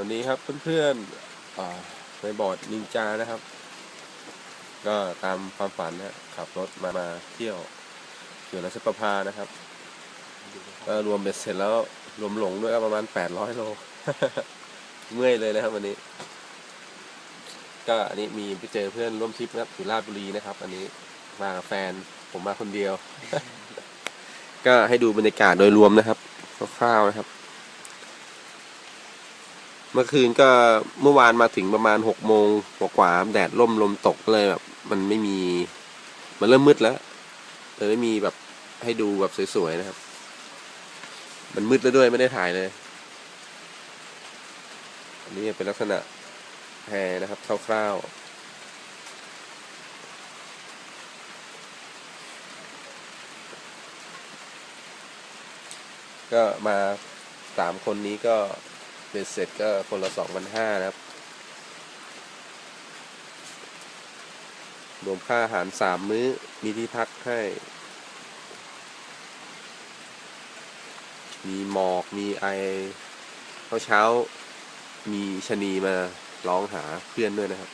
วันนี้ครับเพื่อนๆในบอร์ดนินจานะครับ ก็ตามความฝันนะขับรถมามาเที่ยวเขื่อนรัชประภานะครับก็รวมเบ็ดเสร็จแล้วรวมหลงด้วยก็ประมาณ800โล เมื่อยเลยนะครับวันนี้ ก็อันนี้มีไปเจอเพื่อนร่วมทริปนะครับอยู่ราชบุรีนะครับ อันนี้มากับแฟนผมมาคนเดียว ก็ให้ดูบรรยากาศโดยรวมนะครับคร่าวๆนะครับ มื่อคืนก็เมื่อวานมาถึงประมาณหกโมงกว่าๆแดดร่มลมตกเลยแบบมันไม่มี มันเริ่มมืดแล้วเลยไม่มีแบบให้ดูแบบสวยๆนะครับ มันมืดแล้วด้วยไม่ได้ถ่ายเลยอันนี้เป็นลักษณะแพรนะครับคร่าวๆก็มาสามคนนี้ก็ เบ็ดเสร็จก็คนละสองพันห้านะครับ รวมค่าอาหารสามมื้อ มีที่พักให้ มีหมอก มีไอเช้าเช้า มีชะนีมาร้องหาเพื่อนด้วยนะครับ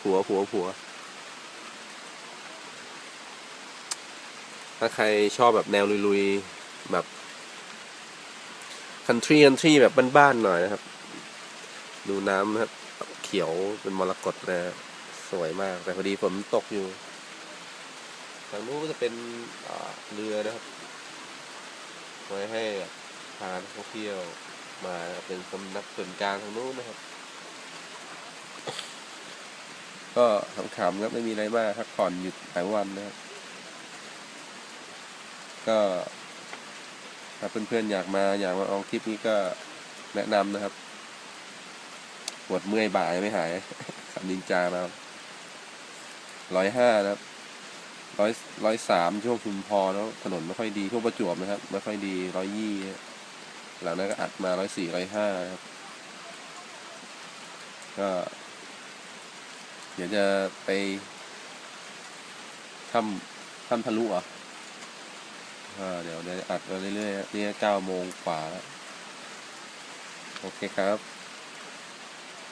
ผัวผัวผัว ถ้าใครชอบแบบแนวลุยๆ แบบ คันทรีคันทรีแบบบ้านๆหน่อยนะครับ ดูน้ำนะครับ เขียวเป็นมรกตเลยนะสวยมาก แต่พอดีฝนตกอยู่ทางนู้นก็จะเป็นเรือนะครับ ไว้ให้พานักท่องเที่ยวมาเป็นสำนักส่วนกลางทางนู้นนะครับ ก็ขำๆครับไม่มีอะไรมากพักผ่อนหยุดหลายวันนะครับ ก็ ถ้าเพื่อนๆอยากมาอยากมาลองทริปนี้ก็แนะนำนะครับ ปวดเมื่อยบ่ายไม่หายขับนินจามาร้อยห้านะครับร้อยร้อยสามช่วงชุมพรแล้วถนนไม่ค่อยดีช่วงประจวบนะครับ ไม่ค่อยดีร้อยยี่หลังนั้นก็อัดมาร้อยสี่ร้อยห้าครับ ก็ เดี๋ยวจะไปทำทำทะลุเหรอะ เดี๋ยวเดี๋ยวอัดมาเรื่อยๆนี่เก้าโมงกว่าแล้วโอเคครับ